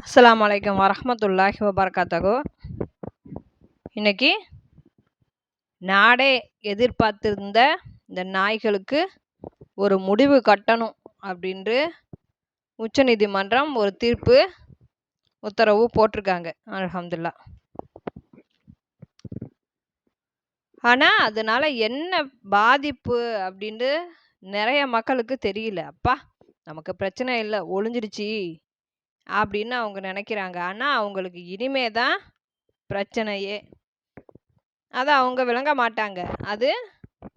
அஸ்லாம் வலைக்கம் வரமத்துல்லாஹி வபர்காத்தகோ இன்னைக்கு நாடே எதிர்பார்த்திருந்த இந்த நாய்களுக்கு ஒரு முடிவு கட்டணும் அப்படின்று உச்சநீதிமன்றம் ஒரு தீர்ப்பு உத்தரவு போட்டிருக்காங்க. அலமதுல்லா ஆனால் அதனால் என்ன பாதிப்பு அப்படின்ட்டு நிறைய மக்களுக்கு தெரியல. அப்பா நமக்கு பிரச்சனை இல்லை. ஒழிஞ்சிடுச்சு அப்படின்னு அவங்க நினைக்கிறாங்க. ஆனால் அவங்களுக்கு இனிமே தான் பிரச்சனையே. அதை அவங்க விளங்க மாட்டாங்க. அது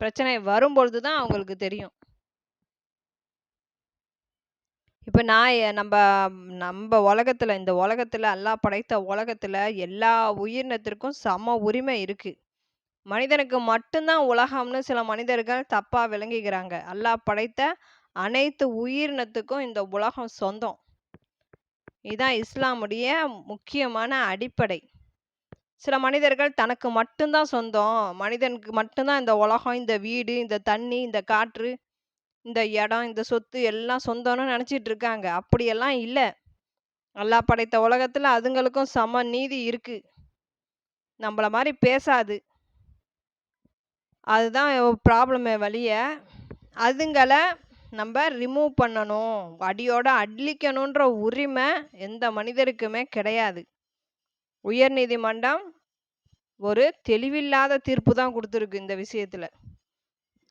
பிரச்சனை வரும்பொழுது தான் அவங்களுக்கு தெரியும். இப்போ நான் நம்ம நம்ம உலகத்தில் இந்த உலகத்தில் அல்லாஹ் படைத்த உலகத்தில் எல்லா உயிரினத்திற்கும் சம உரிமை இருக்குது மனிதனுக்கு மட்டும்தான் உலகம்னு சில மனிதர்கள் தப்பாக விளங்கிக்கிறாங்க அல்லாஹ் படைத்த அனைத்து உயிரினத்துக்கும் இந்த உலகம் சொந்தம். இதுதான் இஸ்லாமுடைய முக்கியமான அடிப்படை. சில மனிதர்கள் தனக்கு மட்டும்தான் சொந்தம். மனிதனுக்கு மட்டும்தான் இந்த உலகம் இந்த வீடு இந்த தண்ணி இந்த காற்று இந்த இடம் இந்த சொத்து எல்லாம் சொந்தம்னு நினச்சிட்டு இருக்காங்க. அப்படியெல்லாம் இல்லை. அல்லாஹ் படைத்த உலகத்தில் அதுங்களுக்கும் சம நீதி இருக்கு. நம்மள மாதிரி பேசாது. அதுதான் ப்ராப்ளமே வழிய. அதுங்களை நம்ம ரிமூவ் பண்ணணும். அடியோட அடிக்கணுன்ற உரிமை எந்த மனிதருக்குமே கிடையாது. உயர்நீதிமன்றம் ஒரு தெளிவில்லாத தீர்ப்பு தான் கொடுத்துருக்கு இந்த விஷயத்தில்.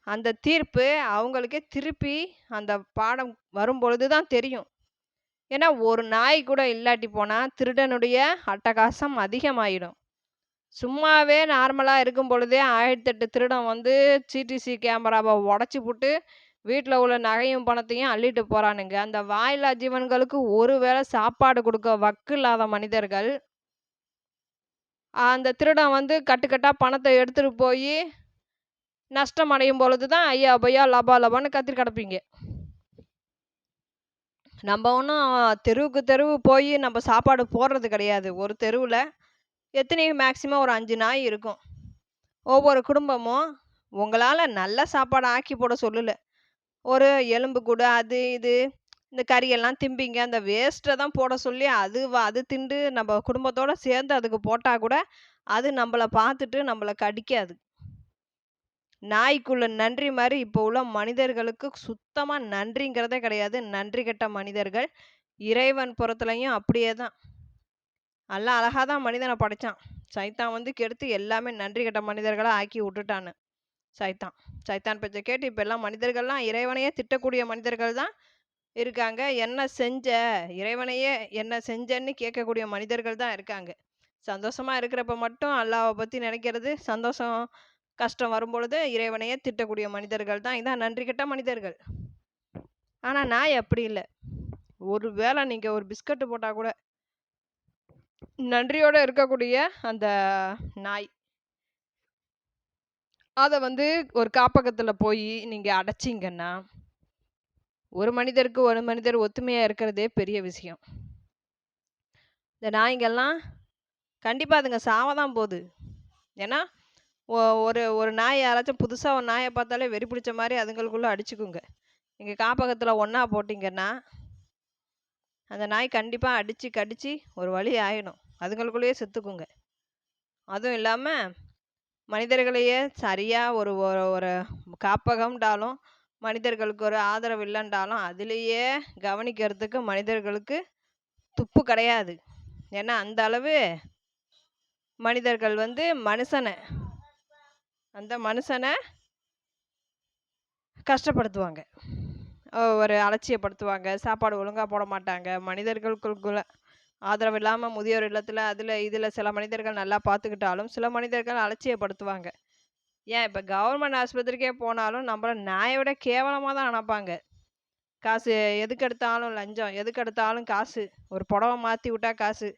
அந்த தீர்ப்பு அவங்களுக்கே திருப்பி அந்த பாடம் வரும்பொழுது தான் தெரியும். ஏன்னா ஒரு நாய் கூட இல்லாட்டி போனால் திருடனுடைய அட்டகாசம் அதிகமாயிடும். சும்மாவே நார்மலாக இருக்கும் பொழுதே ஆயிரத்தெட்டு திருடன் வந்து சிடிசி கேமராவை உடச்சி போட்டு வீட்டில் உள்ள நகையும் பணத்தையும் அள்ளிட்டு போகிறானுங்க அந்த வாயில்லா ஜீவன்களுக்கு ஒரு வேளை சாப்பாடு கொடுக்க வக்கு இல்லாத மனிதர்கள் அந்த திருடன் வந்து கட்டுக்கட்டாக பணத்தை எடுத்துகிட்டு போய் நஷ்டம் அடையும் பொழுது தான் ஐயா பையா லபா லபான்னு கத்திரி கிடப்பீங்க. நம்ம ஒன்றும் தெருவுக்கு தெருவு போய் நம்ம சாப்பாடு போடுறது கிடையாது. ஒரு தெருவில் எத்தனையும் மேக்ஸிமம் ஒரு அஞ்சு நாய் இருக்கும். ஒவ்வொரு குடும்பமும் உங்களால் நல்ல சாப்பாடு ஆக்கி போட சொல்லலை. ஒரு எலும்பு கூட அது இது இந்த கறியெல்லாம் திம்பிங்க. அந்த வேஸ்ட்டை தான் போட சொல்லி அது அது திண்டு நம்ம குடும்பத்தோட சேர்ந்து அதுக்கு போட்டால் கூட அது நம்மளை பார்த்துட்டு நம்மளை கடிக்காது. நாய்க்குள்ள நன்றி மாதிரி இப்போ உள்ள மனிதர்களுக்கு சுத்தமாக நன்றிங்கிறதே கிடையாது. நன்றி கெட்ட மனிதர்கள். இறைவன் புறத்துலையும் அப்படியே தான். நல்லா அழகாக தான் மனிதனை படைச்சான். சைத்தான் வந்து கெடுத்து எல்லாமே நன்றி கெட்ட மனிதர்களாக ஆக்கி விட்டுட்டான்னு. சைத்தான். சைத்தான் பேச்சை கேட்டு இப்போ எல்லாம் மனிதர்கள்லாம் இறைவனையே திட்டக்கூடிய மனிதர்கள் தான் இருக்காங்க. என்ன செஞ்ச இறைவனையே என்ன செஞ்சன்னு கேட்கக்கூடிய மனிதர்கள் தான் இருக்காங்க. சந்தோஷமாக இருக்கிறப்ப மட்டும் அல்லாவை பற்றி நினைக்கிறது சந்தோஷம் கஷ்டம் வரும்பொழுது இறைவனையே திட்டக்கூடிய மனிதர்கள் தான். இதான் நன்றி கெட்ட மனிதர்கள். ஆனால் நாய் அப்படி இல்லை. ஒரு வேளை நீங்கள் ஒரு பிஸ்கட்டு போட்டால் கூட நன்றியோட இருக்கக்கூடிய அந்த நாய். அதை வந்து ஒரு காப்பகத்தில் போய் நீங்கள் அடைச்சிங்கன்னா ஒரு மனிதருக்கு ஒரு மனிதர் ஒத்துமையாக இருக்கிறதே பெரிய விஷயம். இந்த நாய்ங்கள்லாம் கண்டிப்பாக அதுங்க சாவ தான் போகுது. ஏன்னா ஓ ஒரு ஒரு நாய் யாராச்சும் புதுசாக ஒரு நாயை பார்த்தாலே வெறி பிடிச்ச மாதிரி அதுங்களுக்குள்ளே அடிச்சுக்குங்க. நீங்கள் காப்பகத்தில் ஒன்றா போட்டிங்கன்னா அந்த நாய் கண்டிப்பாக அடித்து கடித்து ஒரு வழி ஆயிடும். அதுங்களுக்குள்ளேயே செத்துக்குங்க. அதுவும் இல்லாமல் மனிதர்களையே சரியாக ஒரு ஒரு ஒரு காப்பகம்ன்றாலும் மனிதர்களுக்கு ஒரு ஆதரவு இல்லைன்றாலும் அதுலேயே கவனிக்கிறதுக்கு மனிதர்களுக்கு துப்பு கிடையாது. ஏன்னா அந்த அளவு மனிதர்கள் வந்து மனுஷனை அந்த மனுஷனை கஷ்டப்படுத்துவாங்க. ஒரு அலட்சியப்படுத்துவாங்க. சாப்பாடு ஒழுங்காக போட மாட்டாங்க. மனிதர்களுக்குள்ள ஆதரவு இல்லாமல் முதியோர் இல்லத்தில் அதில் இதில் சில மனிதர்கள் நல்லா பார்த்துக்கிட்டாலும் சில மனிதர்கள் அலட்சியப்படுத்துவாங்க. ஏன் இப்போ கவர்மெண்ட் ஆஸ்பத்திரிக்கே போனாலும் நம்மள நாயை விட கேவலமாக தான் நினப்பாங்க. காசு எதுக்கு எடுத்தாலும் லஞ்சம் எதுக்கு எடுத்தாலும் காசு. ஒரு புடவை மாற்றி விட்டா காசு.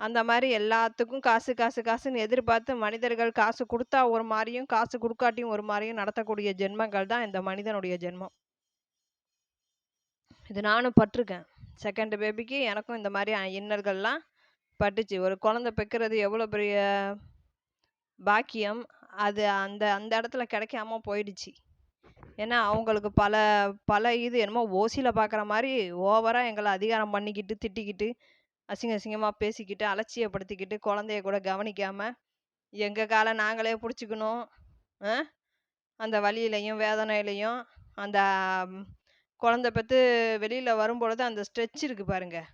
அந்த மாதிரி எல்லாத்துக்கும் காசு காசு காசுன்னு எதிர்பார்த்து மனிதர்கள் காசு கொடுத்தா ஒரு மாதிரியும் காசு கொடுக்காட்டியும் ஒரு மாதிரியும் நடத்தக்கூடிய ஜென்மங்கள் தான் இந்த மனிதனுடைய ஜென்மம். இது நானும் பட்டிருக்கேன். செகண்ட் பேபிக்கு எனக்கும் இந்த மாதிரி இன்னர்கள்லாம் இன்னல்கள்லாம் பட்டுச்சு. ஒரு குழந்தை பெக்கிறது எவ்வளோ பெரிய பாக்கியம். அது அந்த அந்த இடத்துல கிடைக்காம போயிடுச்சு. ஏன்னா அவங்களுக்கு பல பல இது என்னமோ ஓசியில் பார்க்குற மாதிரி ஓவராக எங்களை அதிகாரம் பண்ணிக்கிட்டு திட்டிக்கிட்டு அசிங்க அசிங்கமாக பேசிக்கிட்டு, அலட்சியப்படுத்திக்கிட்டு, குழந்தைய கூட கவனிக்காமல் எங்கள் காலை நாங்களே பிடிச்சிக்கணும் அந்த வழியிலையும் வேதனையிலையும் அந்த குழந்த பெற்று வெளியில் வரும்பொழுது அந்த ஸ்ட்ரெச் இருக்கு பாருங்க.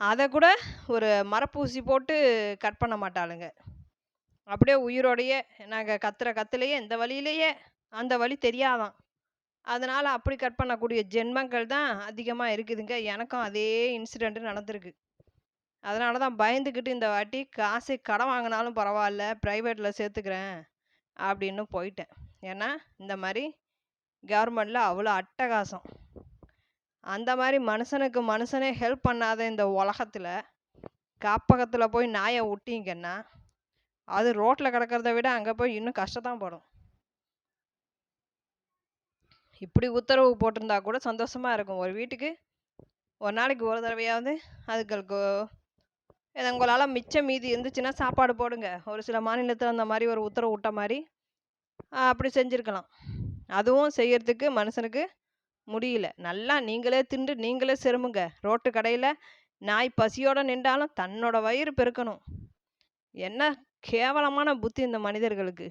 அதை கூட ஒரு மரப்பூசி போட்டு கட் பண்ண மாட்டாளுங்க. அப்படியே உயிரோடையே நாங்கள் கத்துற கத்துலையே இந்த வழியிலேயே அந்த வழி தெரியாதாம். அதனால் அப்படி கட் பண்ணக்கூடிய ஜென்மங்கள் தான் அதிகமாக இருக்குதுங்க. எனக்கும் அதே இன்சிடெண்ட்டு நடந்திருக்கு. அதனால தான் பயந்துக்கிட்டு இந்த வாட்டி காசு கடன் வாங்கினாலும் பரவாயில்ல ப்ரைவேட்டில் சேர்த்துக்கிறேன் அப்படின்னு போயிட்டேன். ஏன்னா, இந்த மாதிரி கவர்மெண்ட்டில் அவ்வளோ அட்டகாசம். அந்த மாதிரி மனுஷனுக்கு மனுஷனே ஹெல்ப் பண்ணாத இந்த உலகத்தில் காப்பகத்தில் போய் நாயை விட்டிங்கன்னா அது ரோட்டில் கிடக்கிறத விட அங்கே போய் இன்னும் கஷ்டத்தான் படும். இப்படி உத்தரவு போட்டிருந்தா கூட சந்தோஷமாக இருக்கும். ஒரு வீட்டுக்கு ஒரு நாளைக்கு ஒரு தடவையாவது அதுகளுக்கு இது உங்களால் மிச்சம் மீதி இருந்துச்சுன்னா சாப்பாடு போடுங்க. ஒரு சில மாநிலத்தில் அந்த மாதிரி ஒரு உத்தரவு விட்ட மாதிரி அப்படி செஞ்சிருக்கலாம். அதுவும் செய்யறதுக்கு மனுஷனுக்கு முடியல. நல்லா நீங்களே தின்று நீங்களே சிரமுங்க ரோட்டு கடையில் நாய் பசியோடு நின்றாலும் தன்னோட வயிறு பெருக்கணும். என்ன கேவலமான புத்தி இந்த மனிதர்களுக்கு.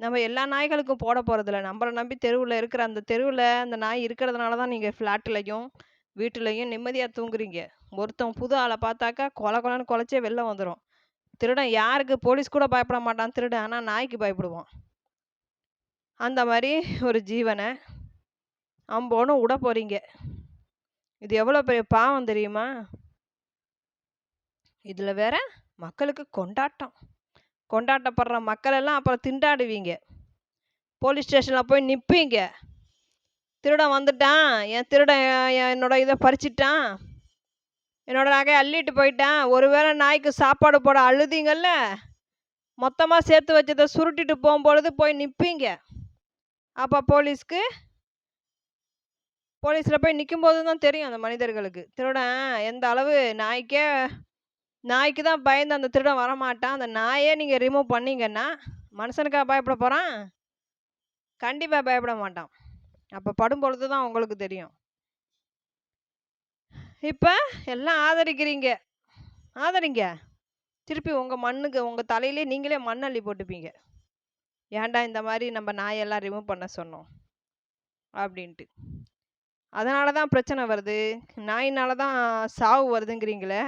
நம்ம எல்லா நாய்களுக்கும் போட போகிறதில்ல நம்மளை நம்பி தெருவில் இருக்கிற அந்த தெருவில் அந்த நாய் இருக்கிறதுனால தான் நீங்கள் ஃப்ளாட்லையும் வீட்டிலையும் நிம்மதியாக தூங்குறீங்க. ஒருத்தன் புது ஆளை பார்த்தாக்கா கொல கொலன்னு கொலைச்சே வெளில வந்துடும் திருடன் யாருக்கு போலீஸ் கூட பயப்பட மாட்டான் திருடன். ஆனால் நாய்க்கு பயப்படுவான். அந்த மாதிரி ஒரு ஜீவனை அம்போன்னு விட போகிறீங்க இது எவ்வளோ பெரிய பாவம் தெரியுமா? இதில் வேற மக்களுக்கு கொண்டாட்டம். கொண்டாட்டப்படுற மக்களெல்லாம் அப்புறம் திண்டாடுவீங்க. போலீஸ் ஸ்டேஷனில் போய் நிற்பீங்க திருடன் வந்துட்டான். என் திருடன் என்னோட இதை பறிச்சிட்டான் என்னோட நகையை அள்ளிட்டு போயிட்டான். ஒருவேளை நாய்க்கு சாப்பாடு போட அழுதிங்கள்ல மொத்தமாக சேர்த்து வச்சதை சுருட்டிட்டு போகும்பொழுது போய் நிற்பீங்க அப்போ போலீஸ்க்கு போலீஸில் போய் நிற்கும்போது தான் தெரியும் அந்த மனிதர்களுக்கு. திருடன் எந்த அளவு நாய்க்கே நாய்க்கு தான் பயந்து அந்த திருடன் வரமாட்டான். அந்த நாயே நீங்கள் ரிமூவ் பண்ணீங்கன்னா, மனுஷனுக்கா பயப்பட போகிறான் கண்டிப்பாக பயப்பட மாட்டான். அப்போ படும் பொழுது தான் உங்களுக்கு தெரியும். இப்போ எல்லாம் ஆதரிக்கிறீங்க. ஆதரிங்க. திருப்பி உங்கள் மண்ணுக்கு உங்கள் தலையிலே நீங்களே மண்ணள்ளி போட்டுப்பீங்க. ஏன்டா இந்த மாதிரி நம்ம நாயெல்லாம் ரிமூவ் பண்ண சொன்னோம்? அப்படின்ட்டு. அதனால தான் பிரச்சனை வருது. நாயினால தான் சாவு வருதுங்கிறீங்களே.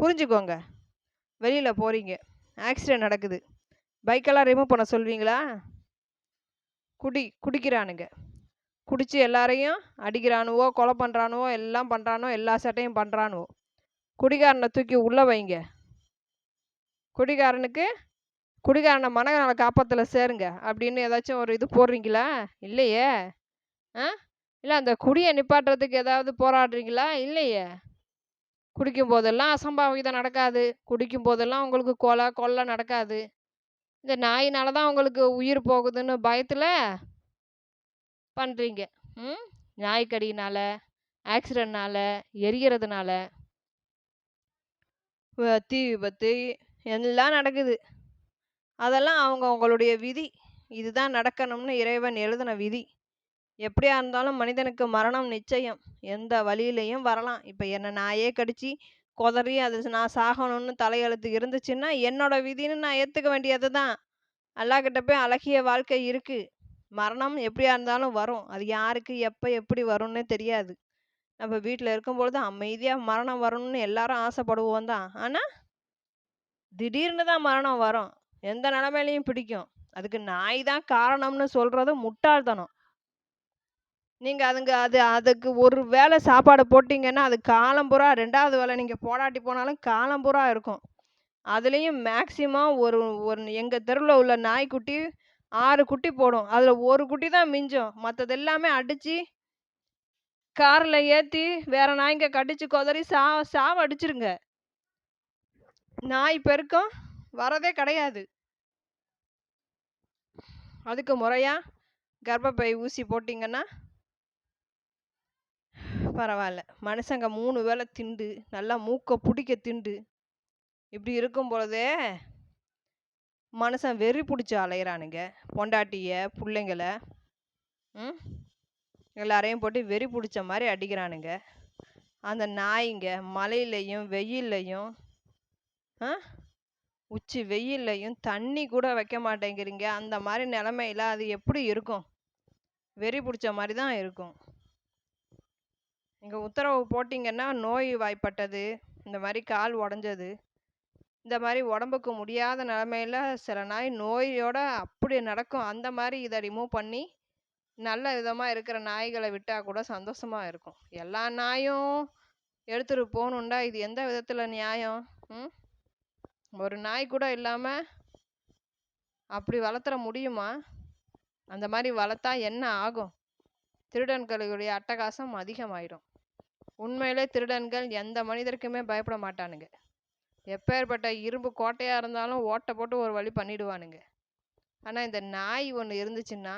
புரிஞ்சுக்கோங்க. வெளியில் போகிறீங்க ஆக்சிடென்ட் நடக்குது. பைக்கெல்லாம் ரிமூவ் பண்ண சொல்வீங்களா? குடி குடிக்கிறானுங்க. குடித்து எல்லாரையும் அடிக்கிறானுவோ, கொலை பண்ணுறானுவோ எல்லாம் பண்ணுறானோ எல்லா சட்டையும் பண்ணுறானுவோ குடிகாரனை தூக்கி உள்ளே வைங்க. குடிகாரனுக்கு குடிகாரனை மனநல காப்பாத்தில் சேருங்க. அப்படின்னு ஏதாச்சும் ஒரு இது போடுறீங்களா? இல்லையே. ஆ? இல்லை அந்த குடியை நிப்பாட்டுறதுக்கு ஏதாவது போராடுறீங்களா? இல்லையே. குடிக்கும் போதெல்லாம் அசம்பாவிதம் நடக்காது. குடிக்கும் போதெல்லாம் உங்களுக்கு கொலை, கொள்ளை நடக்காது. இந்த நாயினால தான் உங்களுக்கு உயிர் போகுதுன்னு பயத்தில் பண்ணுறீங்க ம். நாய் கடியினால, ஆக்சிடென்ட்னால, எரியறதுனால. தீ விபத்து எல்லாம் நடக்குது. அதெல்லாம் அவங்க அவங்களுடைய விதி. இதுதான் நடக்கணும்னு இறைவன் எழுதின விதி. எப்படியா இருந்தாலும் மனிதனுக்கு மரணம் நிச்சயம். எந்த வழியிலயும் வரலாம். இப்ப என்ன நாயே கடிச்சு, குதறி அது நான் சாகணும்னு தலையெழுத்து இருந்துச்சுன்னா, என்னோட விதின்னு நான் ஏத்துக்க வேண்டியது தான். அல்லாஹ்கிட்ட போய் அழகிய வாழ்க்கை இருக்கு. மரணம் எப்படியா இருந்தாலும் வரும். அது யாருக்கு, எப்ப, எப்படி வரும்னே தெரியாது. நம்ம வீட்ல இருக்கும்பொழுது அமைதியா மரணம் வரணும்னு எல்லாரும் ஆசைப்படுவோம் தான். ஆனா, திடீர்னு தான் மரணம் வரும். எந்த நிலமையிலையும் பிடிக்கும். அதுக்கு நாய் தான் காரணம்னு சொல்கிறது முட்டாள்தனம். நீங்கள் அதுங்க அது அதுக்கு ஒரு வேளை சாப்பாடு போட்டிங்கன்னா அது காலம்புறா ரெண்டாவது வேளை நீங்கள் போடாட்டி போனாலும் காலம்புறா இருக்கும். அதுலேயும் மேக்சிமம் ஒரு ஒரு எங்கள் தெருவில் உள்ள நாய்க்குட்டி ஆறு குட்டி போடும். அதில் ஒரு குட்டி தான் மிஞ்சும். மற்றது எல்லாமே அடித்து காரில் ஏற்றி வேற நாய்ங்க கடிச்சு கொதறி சா சாவடிச்சிருங்க. நாய் பெருக்கம் வரதே கிடையாது. அதுக்கு முறையாக கர்ப்பப்பை ஊசி போட்டிங்கன்னா பரவாயில்ல. மனுஷங்க மூணு வேளை திண்டு, நல்லா மூக்கை பிடிக்க திண்டு, இப்படி இருக்கும் பொழுதே மனுஷன் வெறி பிடிச்சி அலையிறானுங்க. பொண்டாட்டிய, பிள்ளைங்களை ம். எல்லாரையும் போட்டு வெறி பிடிச்ச மாதிரி அடிக்கிறானுங்க. அந்த நாய்ங்க மழையிலையும் வெயில்லையும் ஆ? உச்சி வெயில்லையும் தண்ணி கூட வைக்க மாட்டேங்கிறீங்க. அந்த மாதிரி நிலமையில அது எப்படி இருக்கும்? வெறி பிடிச்ச மாதிரி தான் இருக்கும். இங்கே உத்தரவு போட்டிங்கன்னா நோய் வாய்ப்பட்டது இந்த மாதிரி கால் உடஞ்சது. இந்த மாதிரி உடம்புக்கு முடியாத நிலமையில சில நாய் நோயோட அப்படி நடக்கும். அந்த மாதிரி இதை ரிமூவ் பண்ணி நல்ல விதமாக இருக்கிற நாய்களை விட்டால் கூட சந்தோஷமாக இருக்கும். எல்லா நாயும் எடுத்துகிட்டு போகணுண்டா இது எந்த விதத்தில் நியாயம்? ம்? ஒரு நாய் கூட இல்லாமல் அப்படி வளர்த்துற முடியுமா? அந்த மாதிரி வளர்த்தா என்ன ஆகும்? திருடன்களுடைய அட்டகாசம் அதிகமாயிடும் உண்மையிலே திருடன்கள் எந்த மனிதருக்குமே பயப்பட மாட்டானுங்க. எப்பேற்பட்ட இரும்பு கோட்டையாக இருந்தாலும் ஓட்டை போட்டு ஒரு வழி பண்ணிடுவானுங்க. ஆனால் இந்த நாய் ஒன்று இருந்துச்சுன்னா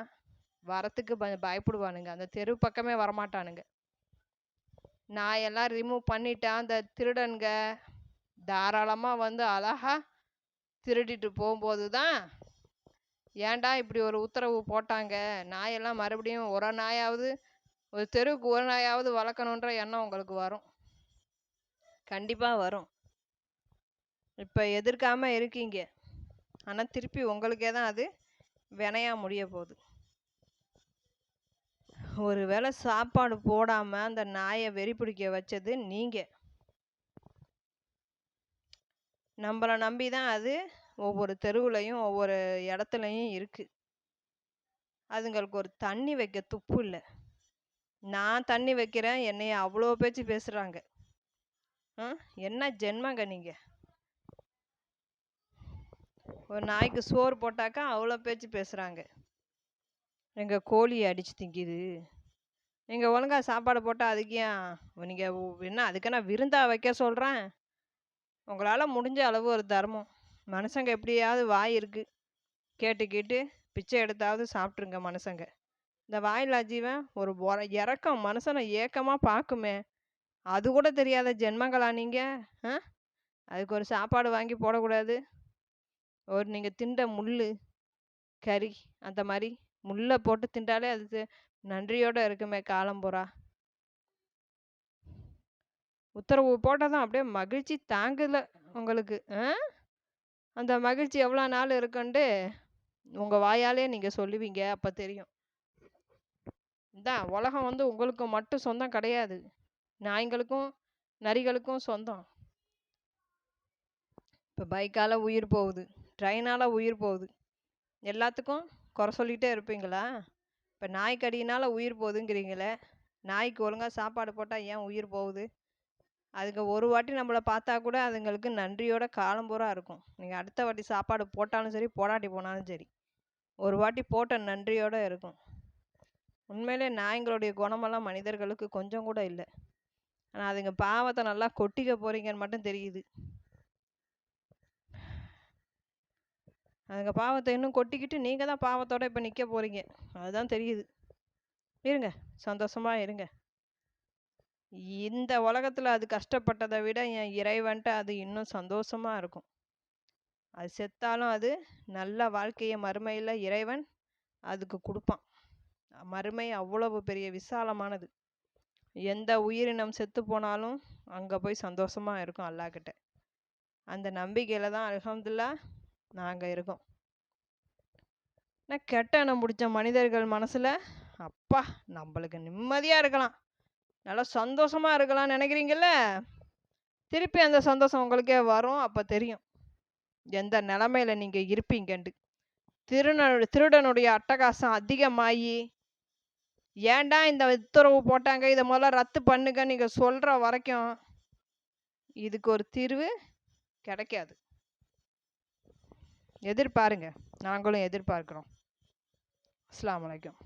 வரத்துக்கு ப பயப்படுவானுங்க. அந்த தெரு பக்கமே வரமாட்டானுங்க. நாயெல்லாம் ரிமூவ் பண்ணிட்டா அந்த திருடன்கள் தாராளமாக வந்து அழகாக திருடிட்டு போகும்போது தான் ஏன்டா இப்படி ஒரு உத்தரவு போட்டாங்க? நாயெல்லாம் மறுபடியும் ஒரு நாயாவது ஒரு தெருவுக்கு ஒரு நாயாவது வளர்க்கணுன்ற எண்ணம் உங்களுக்கு வரும். கண்டிப்பாக வரும். இப்போ எதிர்க்காமல் இருக்கீங்க. ஆனால் திருப்பி உங்களுக்கே தான் அது வினையாக முடிய போகுது. ஒரு வேளை சாப்பாடு போடாமல் அந்த நாயை வெறி பிடிக்க வச்சது நீங்கள் நம்மளை நம்பி தான் அது ஒவ்வொரு தெருவுலையும் ஒவ்வொரு இடத்துலையும் இருக்குது அதுங்களுக்கு ஒரு தண்ணி வைக்க துப்பு இல்லை. நான் தண்ணி வைக்கிறேன் என்னைய அவ்வளோ பேச்சு பேசுகிறாங்க என்ன ஜென்மங்க நீங்கள் ஒரு நாய்க்கு சோறு போட்டாக்கா அவ்வளோ பேச்சு பேசுகிறாங்க எங்கள் கோழி அடித்து திங்கிது. நீங்கள் ஒழுங்கா சாப்பாடு போட்டால் அதுக்கு ஏன்? நீங்கள் என்ன அதுக்கு நான் விருந்தா வைக்க சொல்கிறேன் உங்களால் முடிஞ்ச அளவு ஒரு தர்மம். மனுஷங்க எப்படியாவது வாய் இருக்குது கேட்டு கேட்டு பிச்சை எடுத்தாவது சாப்பிட்ருங்க மனுஷங்க இந்த வாயில்லா ஜீவன் ஒரு இறக்கம். மனுஷனை ஏக்கமாக பார்க்குமே அது கூட தெரியாத ஜென்மங்களா நீங்கள் ஆ? அதுக்கு ஒரு சாப்பாடு வாங்கி போடக்கூடாது. ஒரு நீங்கள் திண்ட முள் கறி அந்த மாதிரி முள்ளை போட்டு தின்றாலே அது நன்றியோடு இருக்குமே காலம் பூரா. உத்தரவு போட்டால் தான் அப்படியே மகிழ்ச்சி தாங்கலை உங்களுக்கு அந்த மகிழ்ச்சி எவ்வளோ நாள் இருக்குன்ட்டு உங்கள் வாயாலே நீங்கள் சொல்லுவீங்க அப்போ தெரியும். இதான் உலகம் வந்து உங்களுக்கு மட்டும் சொந்தம் கிடையாது. நாய்களுக்கும் நரிகளுக்கும் சொந்தம். இப்போ பைக்கால் உயிர் போகுது ட்ரெயினால் உயிர் போகுது. எல்லாத்துக்கும் குறை சொல்லிகிட்டே இருப்பீங்களா? இப்போ நாய்க்கடியினால் உயிர் போகுதுங்கிறீங்களே நாய்க்கு ஒழுங்காக சாப்பாடு போட்டால் ஏன் உயிர் போகுது? அதுங்க ஒரு வாட்டி நம்மளை பார்த்தா கூட அதுங்களுக்கு நன்றியோட காலம் பூரா இருக்கும். நீங்கள் அடுத்த வாட்டி சாப்பாடு போட்டாலும் சரி போடாட்டி போனாலும் சரி ஒரு வாட்டி போட்ட நன்றியோடு இருக்கும். உண்மையிலே நாய்ங்களுடைய குணமெல்லாம் மனிதர்களுக்கு கொஞ்சம் கூட இல்லை. ஆனால் அதுங்க பாவத்தை நல்லா கொட்டிக்க போகிறீங்கன்னு மட்டும் தெரியுது. அதுங்க பாவத்தை இன்னும் கொட்டிக்கிட்டு நீங்கள் தான் பாவத்தோடு இப்போ நிற்க போகிறீங்க அதுதான் தெரியுது. இருங்க சந்தோஷமாக இருங்க. இந்த உலகத்தில் அது கஷ்டப்பட்டதை விட என் இறைவன்ட்ட அது இன்னும் சந்தோஷமாக இருக்கும். அது செத்தாலும் அது நல்ல வாழ்க்கையை மறுமையில் இறைவன் அதுக்கு கொடுப்பான். மறுமை அவ்வளவு பெரிய விசாலமானது. எந்த உயிரினம் செத்து போனாலும் அங்கே போய் சந்தோஷமாக இருக்கும் அல்லாக்கிட்ட அந்த நம்பிக்கையில் தான் அலகம்துல்லா நாங்கள் இருக்கோம். ஆனால் கெட்ட எண்ணம் பிடிச்ச மனிதர்கள் மனசில் அப்பா நம்மளுக்கு நிம்மதியாக இருக்கலாம். நல்லா சந்தோஷமாக இருக்கலாம்னு நினைக்கிறீங்கல்ல? திருப்பி அந்த சந்தோஷம் உங்களுக்கே வரும். அப்போ தெரியும். எந்த நிலமையில நீங்கள் இருப்பீங்கன்ட்டு. திருந திருடனுடைய அட்டகாசம் அதிகமாகி ஏன்டா இந்த உத்தரவு போட்டாங்க? இதை முதல்ல ரத்து பண்ணுங்க நீங்கள் சொல்கிற வரைக்கும் இதுக்கு ஒரு தீர்வு கிடைக்காது. எதிர்பாருங்க. நாங்களும் எதிர்பார்க்குறோம். அஸ்லாம் வலைக்கம்